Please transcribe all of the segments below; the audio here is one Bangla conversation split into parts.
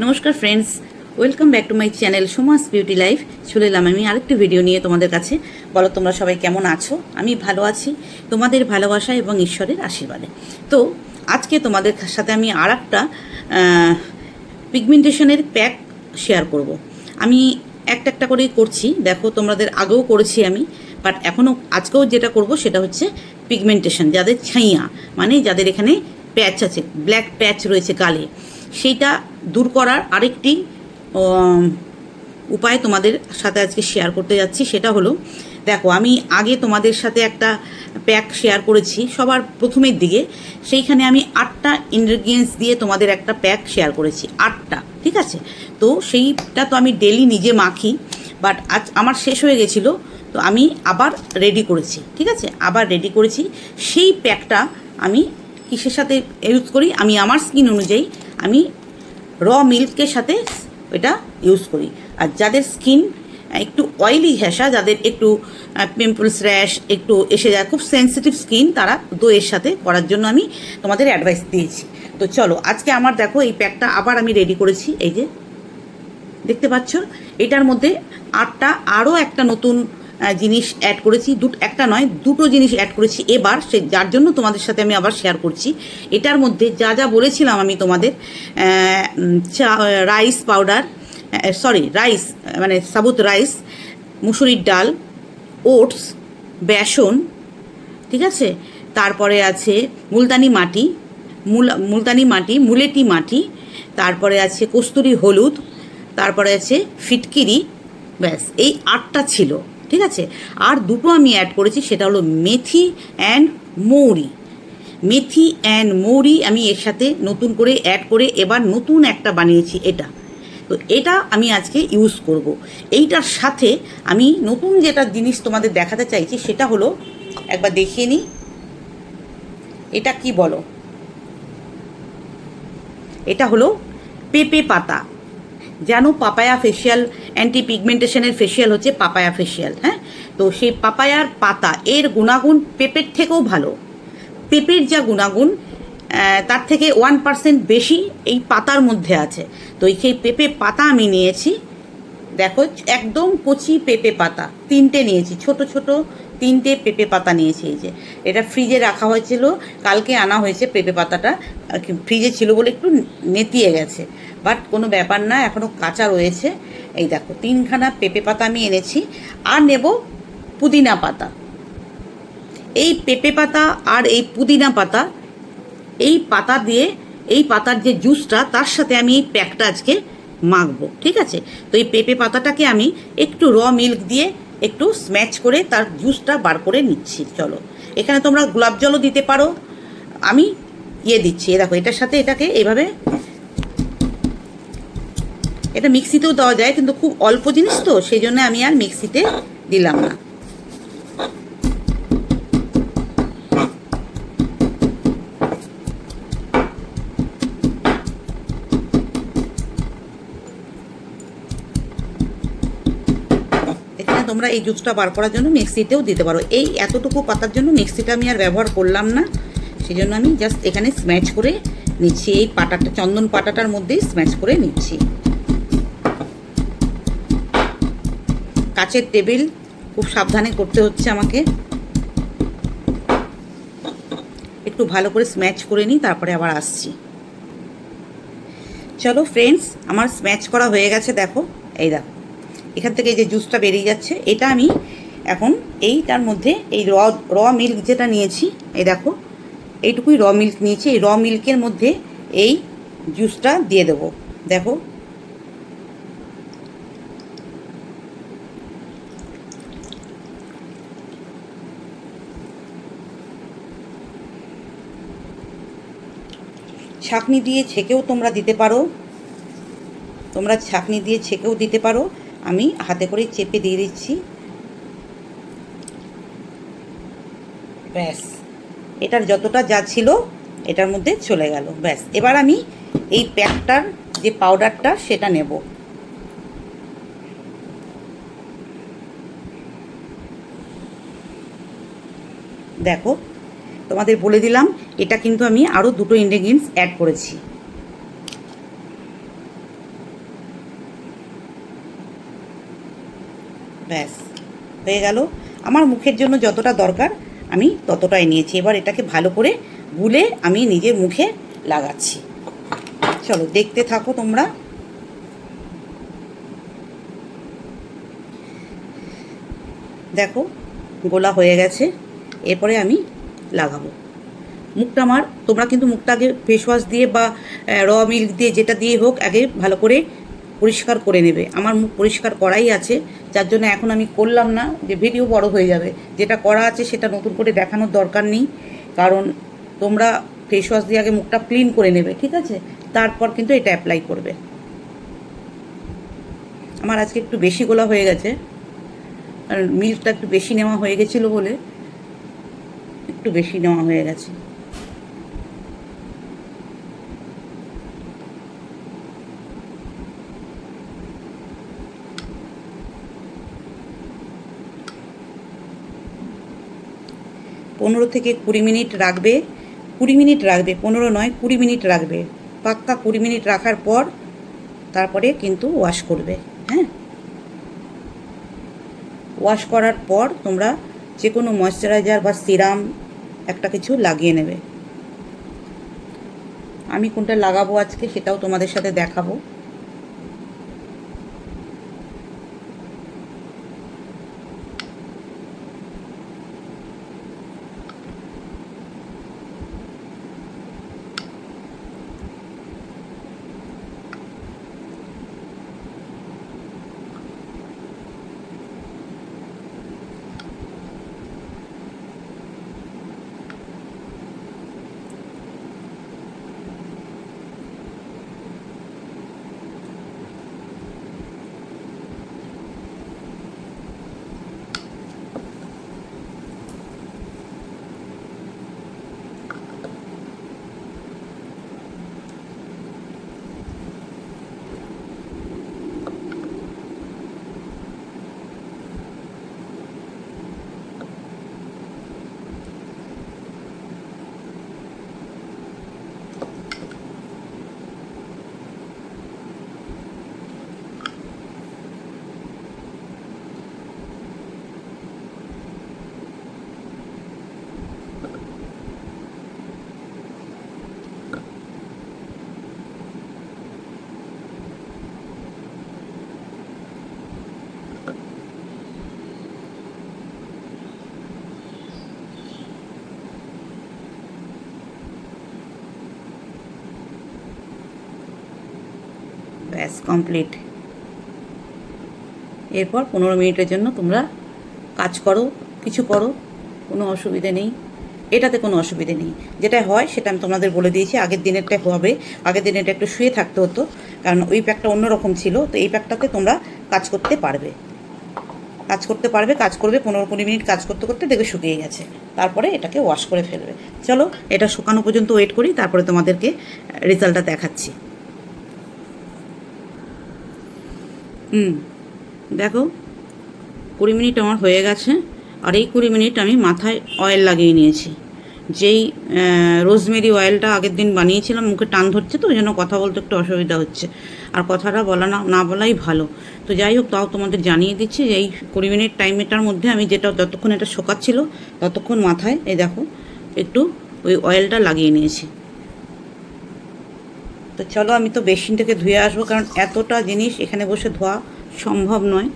নমস্কার friends welcome back to my channel Sumas beauty life চলে এলাম আমি আরেকটি ভিডিও নিয়ে তোমাদের কাছে। বলো তোমরা সবাই কেমন আছো? আমি ভালো আছি। তোমাদের ভালোবাসা এবং ঈশ্বরের আশীর্বাদে। তো, আজকে তোমাদের সাথে আমি আর একটা পিগমেন্টেশনের প্যাক শেয়ার করব। আমি একটা একটা করেই করছি। দেখো, তোমাদের আগেও করেছি আমি বাট এখনও আজকেও যেটা করব সেটা হচ্ছে পিগমেন্টেশন যাদের ছাইয়া মানে যাদের এখানে প্যাচ আছে ব্ল্যাক প্যাচ রয়েছে গালে। সেইটা দূর করার আরেকটি উপায় তোমাদের সাথে আজকে শেয়ার করতে যাচ্ছি, সেটা হলো, দেখো, আমি আগে তোমাদের সাথে একটা প্যাক শেয়ার করেছি সবার প্রথমের দিকে, সেইখানে আমি আটটা ইনগ্রিডিয়েন্টস দিয়ে তোমাদের একটা প্যাক শেয়ার করেছি, আটটা, ঠিক আছে? তো সেইটা তো আমি ডেলি নিজে মাখি বাট আজ আমার শেষ হয়ে গেছিল, তো আমি আবার রেডি করেছি, ঠিক আছে? আবার রেডি করেছি, সেই প্যাকটা আমি কিসের সাথে ইউজ করি, আমি আমার স্কিন অনুযায়ী আমি র মিল্কের সাথে এটা ইউজ করি। আর যাদের স্কিন একটু অয়েলি ঘেঁষা যাদের একটু পিম্পলস র্যাশ একটু এসে যায়, খুব সেন্সিটিভ স্কিন তারা দইয়ের সাথে করার জন্য আমি তোমাদের অ্যাডভাইস দিয়েছি। তো চলো, আজকে আমার দেখো, এই প্যাকটা আবার আমি রেডি করেছি, এই যে, দেখতে পাচ্ছ? এটার মধ্যে আটটা, আরও একটা নতুন জিনিস অ্যাড করেছি। দুটো, একটা নয়, দুটো জিনিস অ্যাড করেছি এবার। সে, যার জন্য তোমাদের সাথে আমি আবার শেয়ার করছি। এটার মধ্যে যা যা বলেছিলাম আমি তোমাদের চা রাইস পাউডার সরি রাইস মানে সাবুত রাইস মুসুরির ডাল ওটস বেসন, ঠিক আছে? তারপরে আছে মুলতানি মাটি, মুল, মুলতানি মাটি, মুলেটি মাটি, তারপরে আছে কস্তুরি হলুদ, তারপরে আছে ফিটকিরি, ব্যাস, এই আটটা ছিল। ঠিক আছে? আর দুটো আমি অ্যাড করেছি, সেটা হলো মেথি অ্যান্ড মৌরি। মেথি অ্যান্ড মৌরি আমি এর সাথে নতুন করে অ্যাড করে এবার নতুন একটা বানিয়েছি এটা। তো এটা আমি আজকে ইউজ করব। এইটার সাথে আমি নতুন যেটা জিনিস তোমাদের দেখাতে চাইছি, সেটা হলো, একবার দেখিয়ে নিই। এটা কি বলো? এটা হলো পেঁপে পাতা। যেন পাপায়া ফেসিয়াল অ্যান্টি পিগমেন্টেশনের ফেসিয়াল হচ্ছে পাপায়া ফেসিয়াল হ্যাঁ? তো সেই পাপায়ার পাতা, এর গুণাগুণ পেঁপের থেকেও ভালো। পেঁপের যা গুণাগুণ তার থেকে ওয়ান পার্সেন্ট বেশি এই পাতার মধ্যে আছে। তো সেই পেঁপে পাতা আমি নিয়েছি, দেখো একদম কচি পেঁপে পাতা, তিনটে নিয়েছি, ছোট ছোট তিনটে পেঁপে পাতা নিয়েছি এই যে। এটা ফ্রিজে রাখা হয়েছিল, কালকে আনা হয়েছে পেঁপে পাতাটা ফ্রিজে ছিল বলে একটু নেতিয়ে গেছে। বাট কোনো ব্যাপার না এখনও কাঁচা রয়েছে। এই দেখো, তিনখানা পেঁপে পাতা আমি এনেছি, আর নেব পুদিনা পাতা। এই পেঁপে পাতা আর এই পুদিনা পাতা, এই পাতা দিয়ে, এই পাতার যে জুসটা, তার সাথে আমি এই প্যাকটা আজকে মাখবো, ঠিক আছে? তো এই পেঁপে পাতাটাকে আমি একটু র মিল্ক দিয়ে একটু স্ম্যাচ করে তার জুসটা বার করে নিচ্ছি, চলো। এখানে তোমরা গোলাপ জলও দিতে পারো। আমি ইয়ে দিচ্ছি এ দেখো, এটার সাথে এটাকে এভাবে এটা মিক্সিতেও দেওয়া যায়, কিন্তু খুব অল্প জিনিস তো, সেই জন্য আমি আর মিক্সিতে দিলাম না। তোমরা এই জুসটা বার করার জন্য মিক্সিতেও দিতে পারো। এই এতটুকু পাতার জন্য মিক্সিটা আমি আর ব্যবহার করলাম না, সেই জন্য আমি জাস্ট এখানে স্ম্যাচ করে নিচ্ছি। এই পাটাটা, চন্দন পাটাটার মধ্যেই স্ম্যাচ করে নিচ্ছি। কাচের টেবিল, খুব সাবধানে করতে হচ্ছে আমাকে। একটু ভালো করে স্ম্যাচ করে নিই, তারপরে আবার আসছি। চলো ফ্রেন্ডস আমার স্ম্যাচ করা হয়ে গেছে, দেখো। এই দেখো। এখান থেকে এই যে জুসটা বেরিয়ে যাচ্ছে, এটা আমি এখন এইটার মধ্যে এই র র মিল্ক যেটা নিয়েছি, এই দেখো, এইটুকুই র মিল্ক নিয়েছি, এই র মিল্কের মধ্যে এই জুসটা দিয়ে দেবো। দেখো ছাঁকনি দিয়ে ছেঁকেও তোমরা দিতে পারো। তোমরা ছাঁকনি দিয়ে ছেঁকেও দিতে পারো। আমি হাতে করে চেপে দিয়ে দিচ্ছি। ব্যাস। এটার যতটা যা ছিল, এটার মধ্যে চলে গেল। ব্যাস। এবার আমি এই প্যাকটার যে পাউডারটা, সেটা নেব। দেখো, তোমাদের বলে দিলাম এটা কিন্তু আমি আরও দুটো ইনগ্রেডিয়েন্টস অ্যাড করেছি। ব্যাস, হয়ে গেল। আমার মুখের জন্য যতটা দরকার, আমি ততটাই নিয়েছি। এবার এটাকে ভালো করে গুলে আমি নিজের মুখে লাগাচ্ছি। চলো, দেখতে থাকো তোমরা। দেখো, গোলা হয়ে গেছে। এরপরে আমি লাগাবো। মুখটা আমার তোমরা কিন্তু মুখটা আগে ফেস ওয়াশ দিয়ে বা র মিল্ক দিয়ে যেটা দিয়ে হোক আগে ভালো করে পরিষ্কার করে নেবে। আমার মুখ পরিষ্কার করাই আছে, যার জন্য এখন আমি করলাম না, যে ভিডিও বড় হয়ে যাবে। যেটা করা আছে সেটা নতুন করে দেখানোর দরকার নেই, কারণ তোমরা ফেস ওয়াশ দিয়ে আগে মুখটা ক্লিন করে নেবে, ঠিক আছে? তারপর কিন্তু এটা অ্যাপ্লাই করবে। আমার আজকে একটু বেশি গোলা হয়ে গেছে আর মিল্কটা একটু বেশি নেওয়া হয়ে গেছিল বলে একটু বেশি নেওয়া হয়ে গেছে। পনেরো থেকে কুড়ি মিনিট রাখবে। কুড়ি মিনিট রাখবে, পনেরো নয়, কুড়ি মিনিট রাখবে। পাক্কা কুড়ি মিনিট রাখার পর তারপরে কিন্তু ওয়াশ করবে হ্যাঁ? ওয়াশ করার পর তোমরা যে কোনো ময়শ্চারাইজার বা সিরাম একটা কিছু লাগিয়ে নেবে। আমি কোনটা লাগাবো আজকে সেটাও তোমাদের সাথে দেখাবো। ব্যাস কমপ্লিট এরপর পনেরো মিনিটের জন্য তোমরা কাজ করো, কিছু করো, কোনো অসুবিধে নেই। এটাতে কোনো অসুবিধে নেই। যেটা হয়, সেটা আমি তোমাদের বলে দিয়েছি, আগের দিনেরটা হবে। আগের দিনেরটা একটু শুয়ে থাকতে হতো, কারণ ওই প্যাকটা অন্যরকম ছিল, তো এই প্যাকটাতে তোমরা কাজ করতে পারবে। কাজ করতে পারবে, কাজ করবে, পনেরো কুড়ি মিনিট কাজ করতে করতে দেখবে শুকিয়ে গেছে। তারপরে এটাকে ওয়াশ করে ফেলবে। চলো, এটা শুকানো পর্যন্ত ওয়েট করি, তারপরে তোমাদেরকে রেজাল্টটা দেখাচ্ছি। হুম, দেখো, কুড়ি মিনিট আমার হয়ে গেছে, আর এই কুড়ি মিনিট আমি মাথায় অয়েল লাগিয়ে নিয়েছি। যেই রোজমেরি অয়েলটা আগের দিন বানিয়েছিলাম, মুখে টান ধরছে তো, ওই জন্য কথা বলতে একটু অসুবিধা হচ্ছে। আর কথাটা বলা না না বলাই ভালো। তো যাই হোক, তাও তোমাদের জানিয়ে দিচ্ছি যে এই কুড়ি মিনিট টাইমেটার মধ্যে আমি যেটা যতক্ষণ এটা শোকাচ্ছিল, ততক্ষণ মাথায়, এই দেখো, একটু ওই অয়েলটা লাগিয়ে নিয়েছি। তো চলো আমি তো বেসিন থেকে ধুয়ে আসব, কারণ এতটা জিনিস এখানে বসে ধোয়া সম্ভব নয়।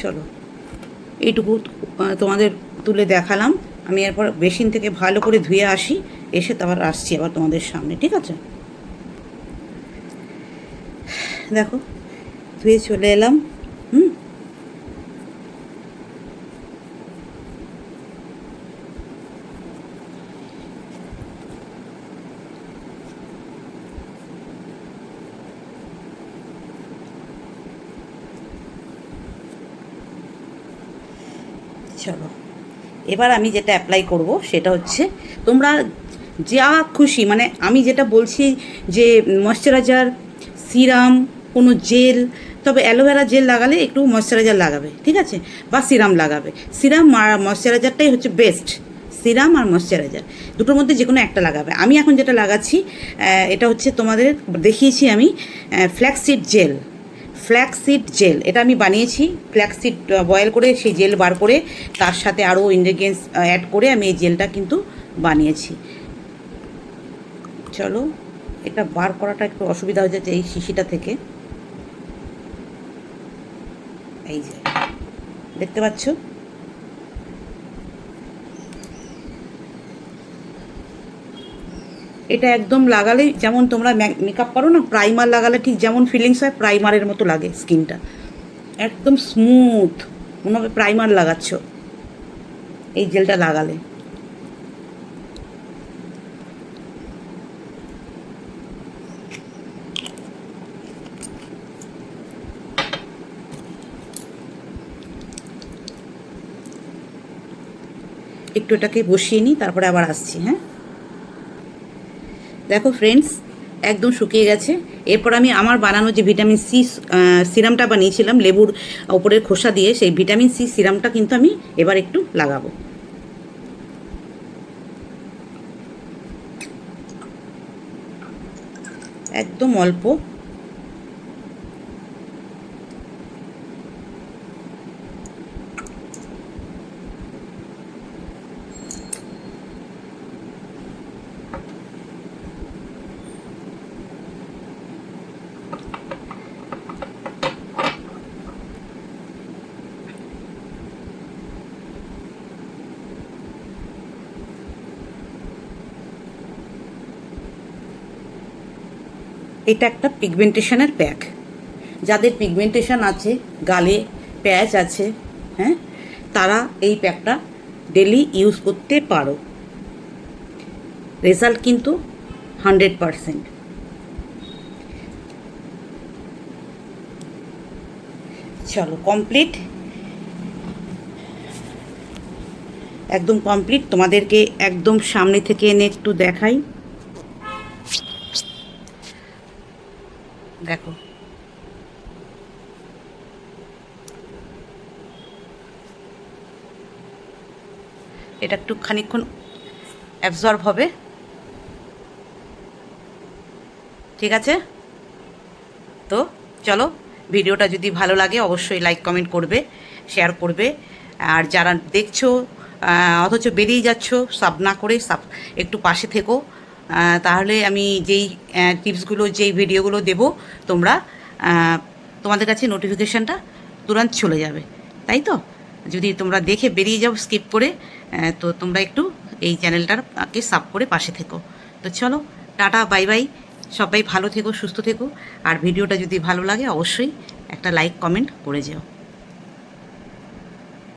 চলো, এইটুকু তোমাদের তুলে দেখালাম। আমি এরপর বেসিন থেকে ভালো করে ধুয়ে আসি, এসে তারপর আসছি আবার তোমাদের সামনে, ঠিক আছে? দেখো, ধুয়ে চলে এলাম, হুম? চলো। এবার আমি যেটা অ্যাপ্লাই করব সেটা হচ্ছে তোমরা যা খুশি মানে আমি যেটা বলছি যে ময়শ্চারাইজার সিরাম কোনো জেল তবে অ্যালোভেরা জেল লাগালে একটু ময়শ্চারাইজার লাগাবে, ঠিক আছে? বা সিরাম লাগাবে। সিরাম আর ময়শ্চারাইজারটাই হচ্ছে বেস্ট সিরাম আর ময়শ্চারাইজার দুটোর মধ্যে যে কোনো একটা লাগাবে। আমি এখন যেটা লাগাচ্ছি এটা হচ্ছে তোমাদের দেখিয়েছি আমি ফ্ল্যাক্সিড জেল ফ্ল্যাক্সিড জেল। এটা আমি বানিয়েছি, ফ্ল্যাক্সিড বয়েল করে, সেই জেল বার করে, তার সাথে আরও ইনগ্রিডিয়েন্টস অ্যাড করে আমি এই জেলটা কিন্তু বানিয়েছি। চলো, এটা বার করাটা একটু অসুবিধা হয়ে যাচ্ছে এই শিশিটা থেকে। এই যে, দেখতে পাচ্ছ? এটা একদম লাগালে যেমন তোমরা মেকআপ করো না প্রাইমার লাগালে ঠিক যেমন ফিলিংস হয় প্রাইমারের মতো লাগে স্কিনটা একদম স্মুথ মনে হবে প্রাইমার লাগাচ্ছ। এই জেলটা লাগালে। একটু এটাকে বসিয়ে নিই, তারপরে আবার আসছি হ্যাঁ? দেখো ফ্রেন্ডস একদম শুকিয়ে গেছে। এরপর আমি আমার বানানো যে ভিটামিন সি সিরামটা বানিয়েছিলাম, লেবুর ওপরের খোসা দিয়ে, সেই ভিটামিন সি সিরামটা কিন্তু আমি এবার একটু লাগাবো। একদম অল্প। এটা একটা পিগমেন্টেশনের প্যাক যাদের পিগমেন্টেশন আছে, গালে প্যাচ আছে হ্যাঁ তারা এই প্যাকটা ডেলি ইউজ করতে পারো। রেজাল্ট কিন্তু হান্ড্রেড পারসেন্ট চলো কমপ্লিট একদম কমপ্লিট তোমাদেরকে একদম সামনে থেকে এনে একটু দেখাই। দেখো। এটা একটু খানিকক্ষণ অ্যাবজর্ব হবে। ঠিক আছে? তো চলো, ভিডিওটা যদি ভালো লাগে অবশ্যই লাইক কমেন্ট করবে শেয়ার করবে। আর যারা দেখছ অথচ বেরিয়ে যাচ্ছ সাব না করে সাব একটু পাশে থেকো। তাহলে আমি যেই টিপসগুলো, যেই ভিডিওগুলো দেব, তোমরা তোমাদের কাছে নোটিফিকেশানটা তুরন্ত চলে যাবে। তাই তো? যদি তোমরা দেখে বেরিয়ে যাও স্কিপ করে তো তোমরা একটু এই চ্যানেলটাকে সাব করে পাশে থেকো। তো চলো, টাটা বাই বাই সবাই ভালো থেকো, সুস্থ থেকো। আর ভিডিওটা যদি ভালো লাগে, অবশ্যই একটা লাইক কমেন্ট করে যেও।